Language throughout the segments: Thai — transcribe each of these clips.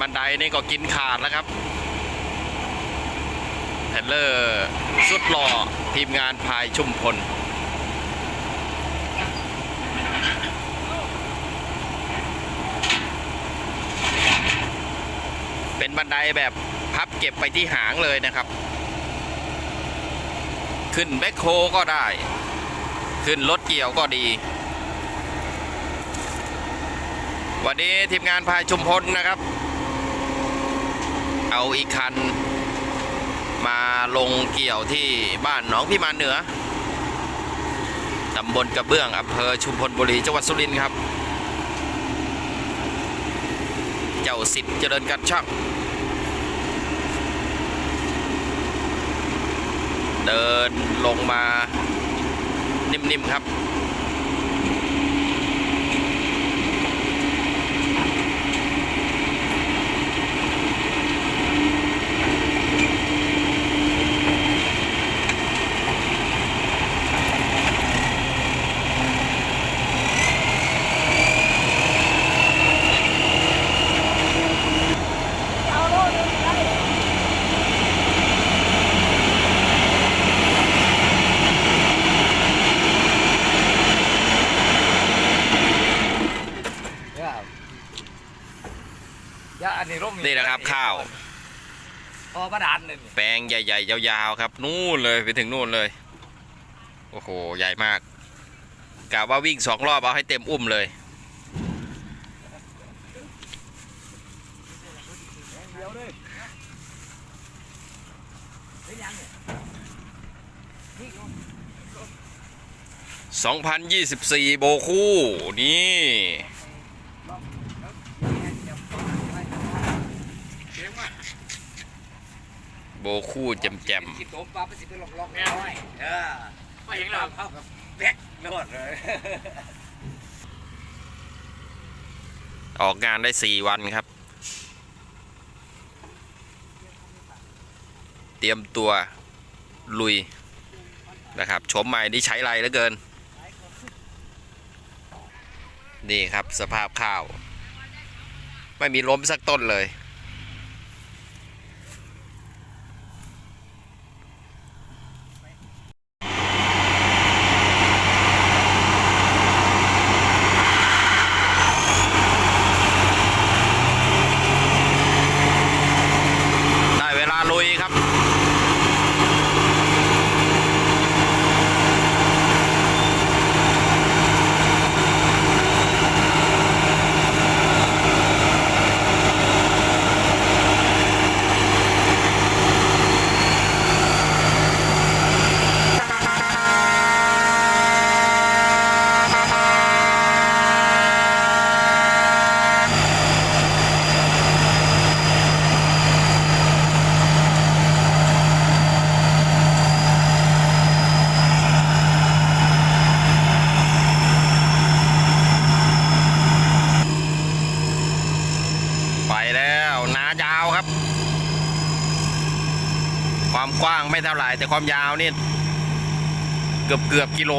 บันไดนี่ก็กินขาดแล้วครับเทรลเลอร์สุดหล่อทีมงานพายชุมพลเป็นบันไดแบบพับเก็บไปที่หางเลยนะครับ ขึ้นแบ็คโฮก็ได้ ขึ้นรถเกี่ยวก็ดี วันนี้ทีมงานพายชุมพลนะครับ เอาอีกคัน มาลงเกี่ยวที่บ้านหนองพิมานเหนือตำบลกระเบื้องอำเภอชุมพลบุรีจังหวัดสุรินทร์ครับ เจ้าสิทธิ์เจริญกันช่างเดินลงมานิ่มๆครับ ยาอั นนี้ร่มนี่นะครับข้าว พอประดานเลยนี่แปลงใหญ่ๆ ยาวๆ ครับ นู่นเลยไปถึงนู่นเลย โอ้โห ใหญ่มากกะว่าวิ่งสองรอบเอาให้เต็มอุ้มเลยเดียวเลยเฮ้ยยังเนี่ยนี่2024 โบคู่ นี่ เก่งมาก โบคู่แจ่มคิดโดมปลาไปสิไปหลอกหลอกน้อยเออไม่เห็นหรอกเข้ากับแบกโลดเลยๆออกงานได้4วันครับ เตรียมตัวลุยนะครับชมใหม่นี่ใช้ไรเหลือเกิน นี่ครับสภาพข้าว ไม่มีล้มสักต้นเลย ได้เวลาลุยครับ ไปแล้วหนายาวครับ ความกว้างไม่เท่าไหร่แต่ความยาวนี่เกือบเกือบกิโล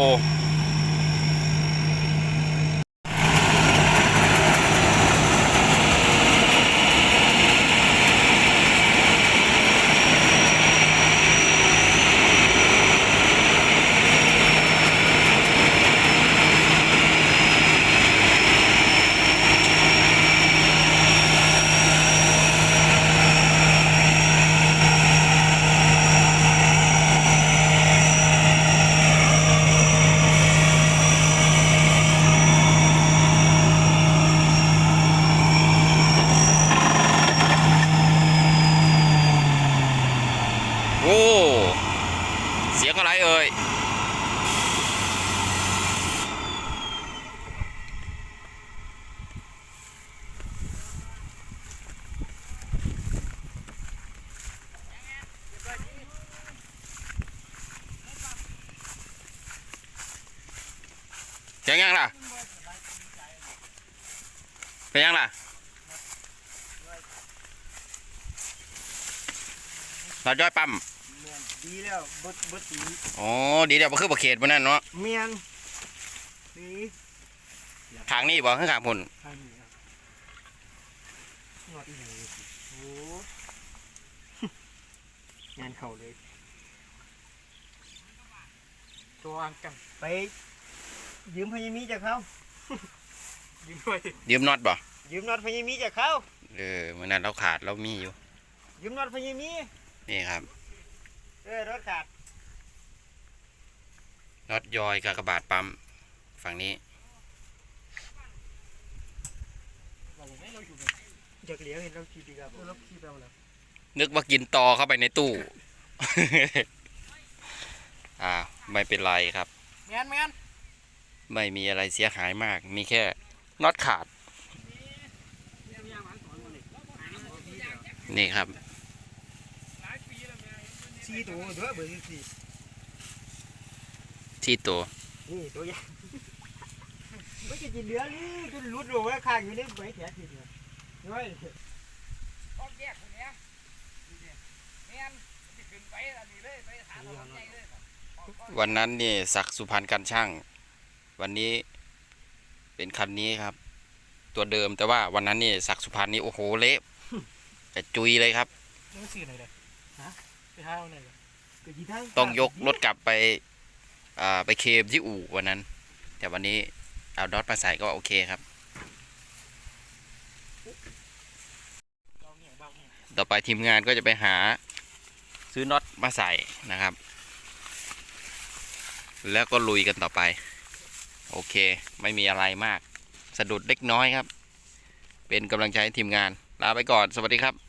เป็นยังล่ะ เป็นยังล่ะเราย่อยปั๊มดีแล้วบดบดตีอ๋อดีเดี๋ยวมาคือประเขตมันนั่นเนาะเมียนดีทางนี้บ่ข้างขางพุ่นอันนี้ครับอดอีกอย่างโอ้ งานเข่าเลยตัวอังกันไป ยืมพญามีจากเขายิ้มด้วยยืมน็อตบ่ยืมน็อตพญามีจากเขาเออเมื่อนั้นเราขาดเรามีอยู่ ยืมน็อตพญามีนี่ครับ เออรถขาดน็อตยอยกับกระบาดปั๊มฝั่งนี้เราไม่เราอยู่แบบจากเหลียวเห็นเราขี่ดีกับเราขี้เราแล้วนึกว่ากินตอเข้าไปในตู้ อ่า ไม่เป็นไรครับแมนแมน ไม่มีอะไรเสียหายมาก มีแค่น็อตขาด นี่ครับสี่ตัวเด้อเบอร์สี่ที่ตัวนี่ตัวใหญ่ไม่จะกินเหลือนี่จนรุดลงแล้วข้างอยู่ในใบแขนทีเดียวเฮ้ยต้นแยกคนเนี้ยแมนจะขึ้นไปอันนี้เลยไปหาเราใหญ่เลยวันนั้นนี่ศักดิ์สุพรรณกันช่าง วันนี้เป็นคันนี้ครับ ตัวเดิมแต่ว่าวันนั้นนี่ศักดิ์สุพรรณนี่โอ้โหเละจะจุยเลยครับนี่สื่อไหนเลยฮะไปหาเราไหนเลยก็ยีทั้งต้องยกรถกลับไปอ่าไปเคลมที่อู่วันนั้น แต่วันนี้เอาดอทมาใส่ก็โอเคครับเราเนี่ยเบาเนี่ยต่อไปทีมงานก็จะไปหาซื้อน็อตมาใส่นะครับ แล้วก็ลุยกันต่อไป โอเค ไม่มีอะไรมาก สะดุดเล็กน้อยครับ เป็นกำลังใจให้ทีมงาน ลาไปก่อน สวัสดีครับ